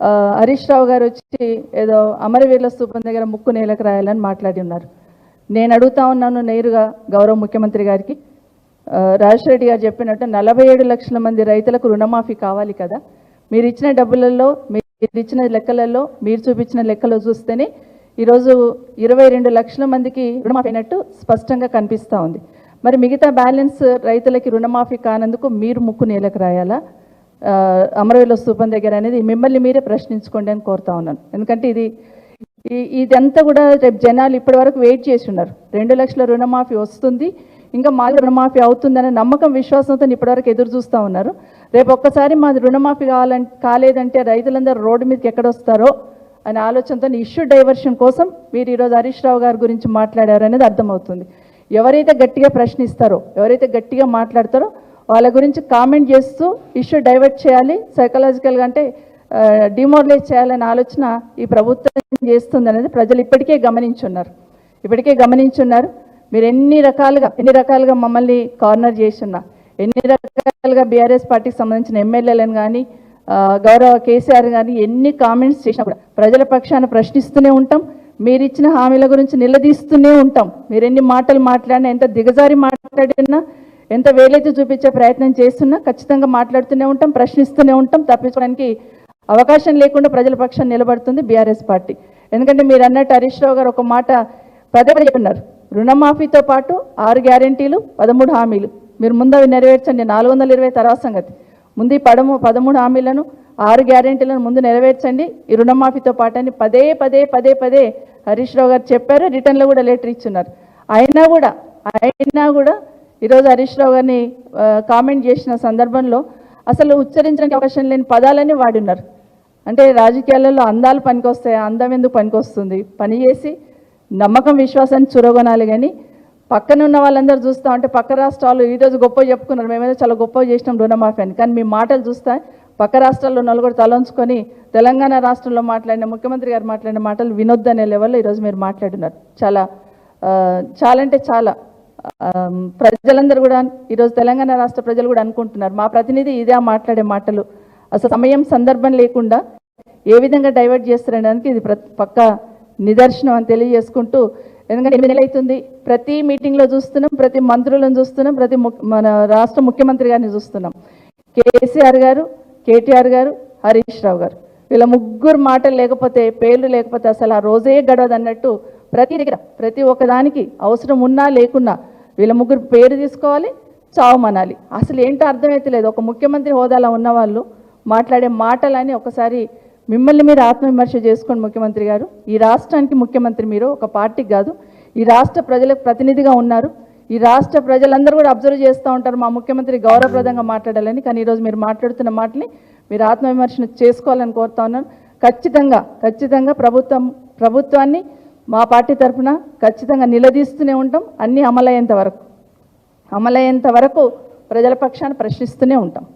హరీష్ రావు గారు వచ్చి ఏదో అమరవీరుల స్థూపం దగ్గర ముక్కు నేలకు రాయాలని మాట్లాడి ఉన్నారు. నేను అడుగుతా ఉన్నాను నేరుగా గౌరవ ముఖ్యమంత్రి గారికి. ఆ, రాజశేఖర రెడ్డి గారు చెప్పినట్టు నలభై ఏడు లక్షల మంది రైతులకు రుణమాఫీ కావాలి కదా. మీరు ఇచ్చిన డబ్బులలో మీరు ఇచ్చిన లెక్కలలో మీరు చూపించిన లెక్కలో చూస్తేనే ఈరోజు ఇరవై రెండు లక్షల మందికి రుణమాఫీ అయినట్టు స్పష్టంగా కనిపిస్తూ ఉంది. మరి మిగతా బ్యాలెన్స్ రైతులకి రుణమాఫీ కానందుకు మీరు ముక్కు నేలకు రాయాలా? అమరవీల స్థూపం దగ్గర అనేది మిమ్మల్ని మీరే ప్రశ్నించుకోండి అని కోరుతా ఉన్నాను. ఎందుకంటే ఇది ఇదంతా కూడా రేపు జనాలు ఇప్పటి వరకు వెయిట్ చేసి ఉన్నారు రెండు లక్షల రుణమాఫీ వస్తుంది. ఇంకా మాది రుణమాఫీ అవుతుందనే నమ్మకం విశ్వాసంతో ఇప్పటివరకు ఎదురు చూస్తూ ఉన్నారు. రేపు ఒక్కసారి మాది రుణమాఫీ కావాలంటే కాలేదంటే రైతులందరూ రోడ్డు మీదకి ఎక్కడొస్తారో అనే ఆలోచనతో ఇష్యూ డైవర్షన్ కోసం మీరు ఈరోజు హరీష్ రావు గారి గురించి మాట్లాడారు అనేది అర్థమవుతుంది. ఎవరైతే గట్టిగా ప్రశ్నిస్తారో ఎవరైతే గట్టిగా మాట్లాడతారో వాళ్ళ గురించి కామెంట్ చేస్తూ ఇష్యూ డైవర్ట్ చేయాలి. సైకలాజికల్గా అంటే డిమోరలైజ్ చేయాలనే ఆలోచన ఈ ప్రభుత్వం చేస్తుంది అనేది ప్రజలు ఇప్పటికే గమనించున్నారు. ఇప్పటికే గమనించున్నారు. మీరు ఎన్ని రకాలుగా ఎన్ని రకాలుగా మమ్మల్ని కార్నర్ చేస్తున్నా ఎన్ని రకాలుగా బీఆర్ఎస్ పార్టీకి సంబంధించిన ఎమ్మెల్యేలను కానీ గౌరవ కేసీఆర్ కానీ ఎన్ని కామెంట్స్ చేసినా కూడా ప్రజల పక్షాన ప్రశ్నిస్తూనే ఉంటాం. మీరు ఇచ్చిన హామీల గురించి నిలదీస్తూనే ఉంటాం. మీరు ఎన్ని మాటలు మాట్లాడినా ఎంత దిగజారి మాట్లాడినా ఎంత వేలైతే చూపించే ప్రయత్నం చేస్తున్నా ఖచ్చితంగా మాట్లాడుతూనే ఉంటాం ప్రశ్నిస్తూనే ఉంటాం తప్పించుకోవడానికి అవకాశం లేకుండా ప్రజల పక్షాన్ని నిలబడుతుంది బీఆర్ఎస్ పార్టీ. ఎందుకంటే మీరు అన్నట్టు హరీష్ రావు గారు ఒక మాట పదే చెప్పినారు. రుణమాఫీతో పాటు ఆరు గ్యారెంటీలు పదమూడు హామీలు. మీరు ముందు అవి నెరవేర్చండి. నాలుగు వందల ఇరవై తర్వాత సంగతి. ముందు ఈ పదమూడు హామీలను ఆరు గ్యారెంటీలను ముందు నెరవేర్చండి. ఈ రుణమాఫీతో పాటు అని పదే పదే పదే పదే హరీష్ రావు గారు చెప్పారు. రిటర్న్లో కూడా లెటర్ ఇచ్చున్నారు. అయినా కూడా అయినా కూడా ఈరోజు హరీష్ రావు గారిని కామెంట్ చేసిన సందర్భంలో అసలు ఉచ్చరించడానికి అవకాశం లేని పదాలని వాడిన్నారు. అంటే రాజకీయాలలో అందాలు పనికొస్తాయి అందం ఎందుకు పనికొస్తుంది? పని చేసి నమ్మకం విశ్వాసాన్ని చురగొనాలి కానీ పక్కన ఉన్న వాళ్ళందరూ చూస్తా ఉంటే పక్క రాష్ట్రాలు ఈరోజు గొప్ప చెప్పుకున్నారు. మేమైతే చాలా గొప్ప చేసినాం రుణమాఫీ అని కానీ మీ మాటలు చూస్తే పక్క రాష్ట్రాల్లో నలుగురు తలంచుకొని తెలంగాణ రాష్ట్రంలో మాట్లాడిన ముఖ్యమంత్రి గారు మాట్లాడిన మాటలు వినొద్దనే అనే లెవెల్లో ఈరోజు మీరు మాట్లాడినారు చాలా చాలా అంటే చాలా. ప్రజలందరూ కూడా ఈరోజు తెలంగాణ రాష్ట్ర ప్రజలు కూడా అనుకుంటున్నారు. మా ప్రతినిధి ఇదే మాట్లాడే మాటలు. అసలు సమయం సందర్భం లేకుండా ఏ విధంగా డైవర్ట్ చేస్తారనడానికి ఇది పక్క నిదర్శనం అని తెలియజేసుకుంటూ ఎందుకంటే ఎనిమిది నెలలు అవుతుంది. ప్రతి మీటింగ్లో చూస్తున్నాం ప్రతి మంత్రులను చూస్తున్నాం ప్రతి మన రాష్ట్ర ముఖ్యమంత్రి గారిని చూస్తున్నాం. కేసీఆర్ గారు కేటీఆర్ గారు హరీష్ రావు గారు. వీళ్ళ ముగ్గురు మాటలు లేకపోతే పేర్లు లేకపోతే అసలు ఆ రోజే గడవదు అన్నట్టు ప్రతి దగ్గర ప్రతి ఒక్కదానికి అవసరం ఉన్నా లేకున్నా వీళ్ళ ముగ్గురు పేరు తీసుకోవాలి చావమనాలి అసలు ఏంటో అర్థమైతలేదు. ఒక ముఖ్యమంత్రి హోదాలో ఉన్నవాళ్ళు మాట్లాడే మాటలని ఒకసారి మిమ్మల్ని మీరు ఆత్మవిమర్శ చేసుకోండి ముఖ్యమంత్రి గారు. ఈ రాష్ట్రానికి ముఖ్యమంత్రి మీరు ఒక పార్టీకి కాదు. ఈ రాష్ట్ర ప్రజలకు ప్రతినిధిగా ఉన్నారు. ఈ రాష్ట్ర ప్రజలందరూ కూడా అబ్జర్వ్ చేస్తూ ఉంటారు మా ముఖ్యమంత్రి గౌరవప్రదంగా మాట్లాడాలని. కానీ ఈరోజు మీరు మాట్లాడుతున్న మాటని మీరు ఆత్మవిమర్శన చేసుకోవాలని కోరుతా ఉన్నాను. ఖచ్చితంగా ఖచ్చితంగా ప్రభుత్వం ప్రభుత్వాన్ని మా పార్టీ తరఫున ఖచ్చితంగా నిలదీస్తూనే ఉంటాం అన్నీ అమలయ్యేంత వరకు. అమలయ్యేంత వరకు ప్రజల పక్షాన్ని ప్రశ్నిస్తూనే ఉంటాం.